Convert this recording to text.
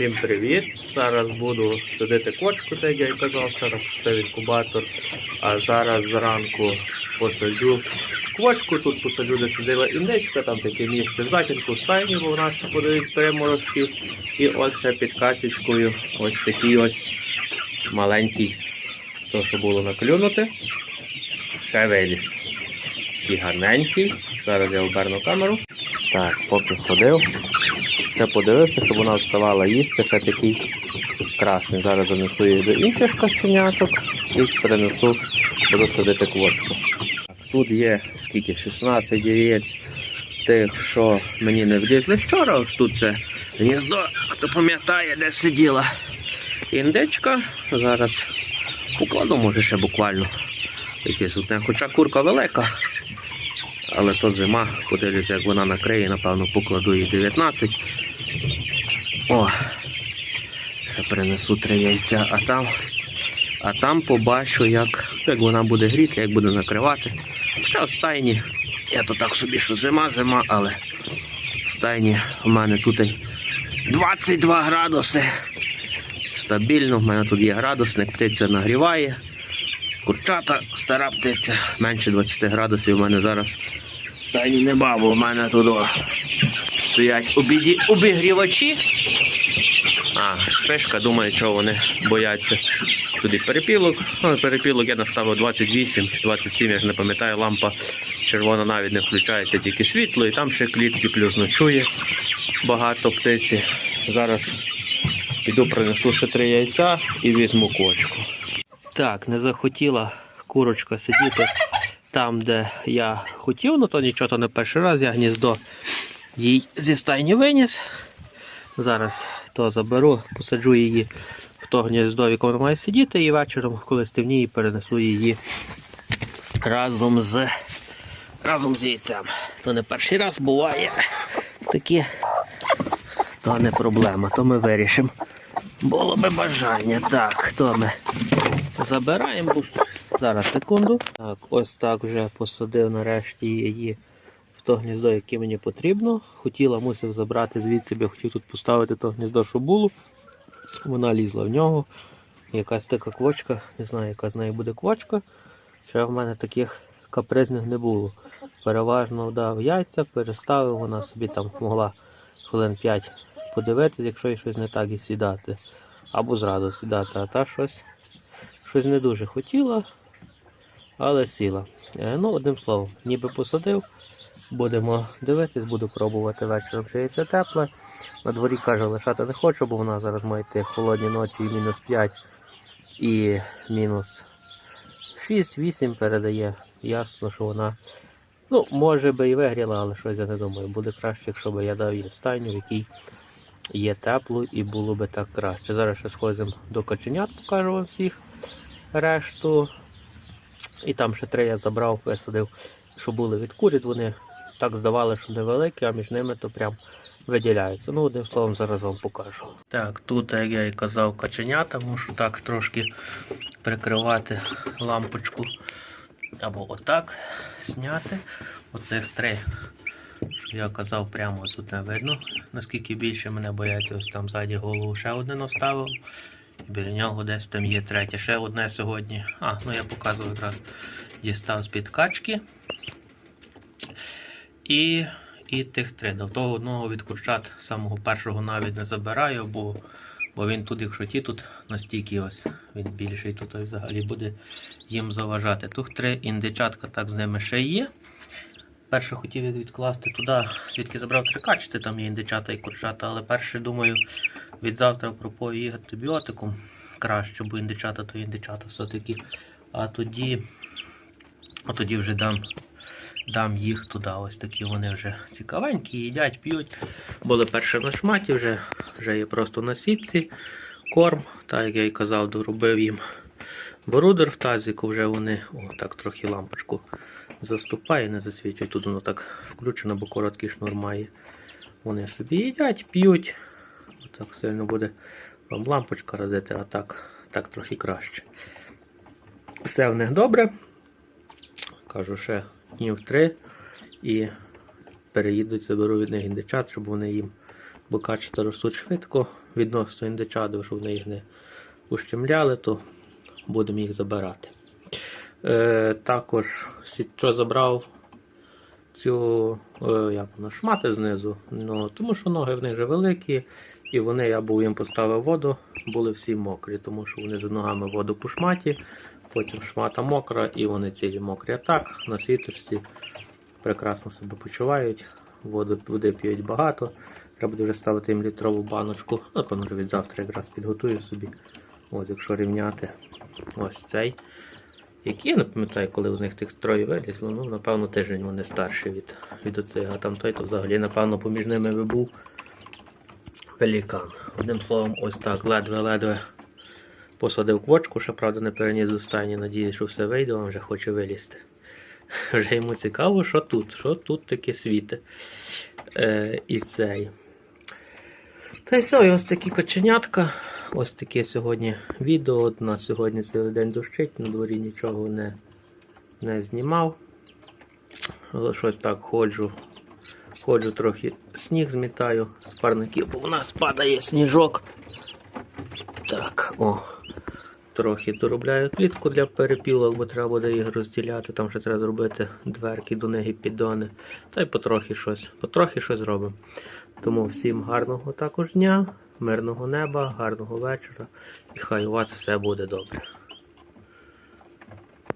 Всім привіт! Зараз буду садити кочку, так я й казав, вчора пустив інкубатор. А зараз зранку посаджу квочку, тут посаджу, де сидила індичка, там таке місце затінку, стайні, бо в нас подають приморозків. І от під качечкою ось такий ось маленький, то що було наклюнути. Ще виліз. Такий гарненький. Зараз я оберну камеру. Так, поки ходив. Ще подивився, щоб вона вставала їсти, ще такий красний. Зараз занесу її до інших каченяток і перенесу, буду садити квочку. Тут є скільки? 16 яєць тих, що мені не влізли вчора. Ось тут це гніздо, хто пам'ятає, де сиділа індичка. Зараз покладу, може ще буквально якесь одне. Хоча курка велика. Але то зима, подивлюся, як вона накриє, напевно, покладу їй 19. О, ще принесу три яйця, а там, а там побачу, як, як вона буде гріти, як буде накривати. Хоча в стайні, я то так собі, що зима, зима, але в стайні в мене тут 22 градуси. Стабільно, в мене тут є градусник, птиця нагріває. Курчата, стара птиця, менше 20 градусів у мене зараз стайні бабу, у мене тут стоять обіді, обігрівачі. А, спешка, думаю, що вони бояться туди перепілок. Ну, перепілок я наставив 28 чи 27, я ж не пам'ятаю, лампа червона навіть не включається, тільки світло, і там ще клітки плюс ночує багато птиці. Зараз піду принесу ще три яйця і візьму кочку. Так, не захотіла курочка сидіти там, де я хотів, ну то нічого, то не перший раз я гніздо їй зі стайні виніс. Зараз то заберу, посаджу її в то гніздо, в якому вона має сидіти, і вечором, коли стемніє, перенесу її разом з разом з яйцем. То не перший раз буває таке, то не проблема, то ми вирішимо. Було би бажання. Так, то ми забираємо. Зараз секунду. Так, ось так вже посадив нарешті її в то гніздо, яке мені потрібно. Хотіла, мусив забрати звідси, бо хотів тут поставити то гніздо, що було. Вона лізла в нього. Якась така квочка, не знаю, яка з неї буде квочка. Ще в мене таких капризних не було. Переважно дав яйця, переставив, вона собі там могла хвилин 5 подивитися, якщо їй щось не так і сідати. Або зразу сідати, а та щось, щось не дуже хотіла, але сіла. Е, Ну, одним словом, ніби посадив. Будемо дивитись, буду пробувати вечором, що яйце тепле. На дворі каже, лишати не хочу, бо вона зараз має йти холодні ночі мінус 5 і мінус 6-8 передає. Ясно, що вона, ну, може би і вигріла, але щось я не думаю. Буде краще, якщо б я дав їй стайню, в якій є тепло і було би так краще. Зараз ще сходимо до каченят, покажу вам всіх решту. І там ще три я забрав, висадив, що були від курят. Вони так здавали, що невеликі, а між ними то прям виділяються. Ну, одним словом, зараз вам покажу. Так, тут, як я і казав, каченята, мушу так трошки прикривати лампочку. Або отак зняти. Оцих три що я казав, прямо тут не видно, наскільки більше мене бояться, ось там ззаді голову ще одне наставив. І біля нього десь там є третє, ще одне сьогодні. А, ну я показував якраз дістав з-під качки. І, і тих три. До того одного від курчат самого першого навіть не забираю, бо, бо він тут, якщо ті тут настільки ось він більший, то той взагалі буде їм заважати. Тут три індичатка так з ними ще є. Перше хотів їх відкласти туди, звідки забрав три качки, там є індичата і курчата, але перше думаю, від завтра пропою їх антибіотиком краще, бо індичата то індичата все-таки. А тоді, а тоді вже дам, дам їх туди. Ось такі вони вже цікавенькі, їдять, п'ють. Були перше на шматі, вже, вже є просто на сітці корм, так як я і казав, доробив їм брудер в тазику, вже вони о, так трохи лампочку заступає, не засвічує. Тут воно так включено, бо короткий шнур має. Вони собі їдять, п'ють. Так сильно буде вам лампочка розити, а так, так трохи краще. Все в них добре. Кажу, ще днів три і переїдуть, заберу від них індичат, щоб вони їм бо ростуть швидко. відносно індичаду, що вони їх не ущемляли, то будемо їх забирати. Е, також, що забрав цю е, як воно, шмати знизу, ну, тому що ноги в них вже великі, і вони, я був їм поставив воду, були всі мокрі, тому що вони з ногами воду по шматі, потім шмата мокра, і вони цілі мокрі. А так, на сіточці прекрасно себе почувають, воду, води п'ють багато. Треба вже ставити їм літрову баночку. Ну, Напевно, вже від завтра якраз підготую собі. От, якщо рівняти ось цей. Які я не пам'ятаю, коли у них тих троє вилізло, ну, напевно, тиждень вони старші від, від оцих, а там той, то взагалі, напевно, поміж ними би був великан. Одним словом, ось так, ледве-ледве посадив квочку, ще правда не переніс до стайні, надіюсь, що все вийде, він вже хоче вилізти. Вже йому цікаво, що тут, що тут таке світе. Е, і цей. Та й все, ось такі коченятка. Ось таке сьогодні відео. От На сьогодні цілий день дощить, на дворі нічого не, не знімав. Щось так ходжу. Ходжу трохи сніг змітаю з парників, бо в нас падає сніжок. Так, о. Трохи доробляю клітку для перепілок, бо треба буде їх розділяти. Там ще треба зробити дверки до неї піддони. Та й потрохи щось, потрохи щось зробимо. Тому всім гарного також дня, мирного неба, гарного вечора і хай у вас все буде добре.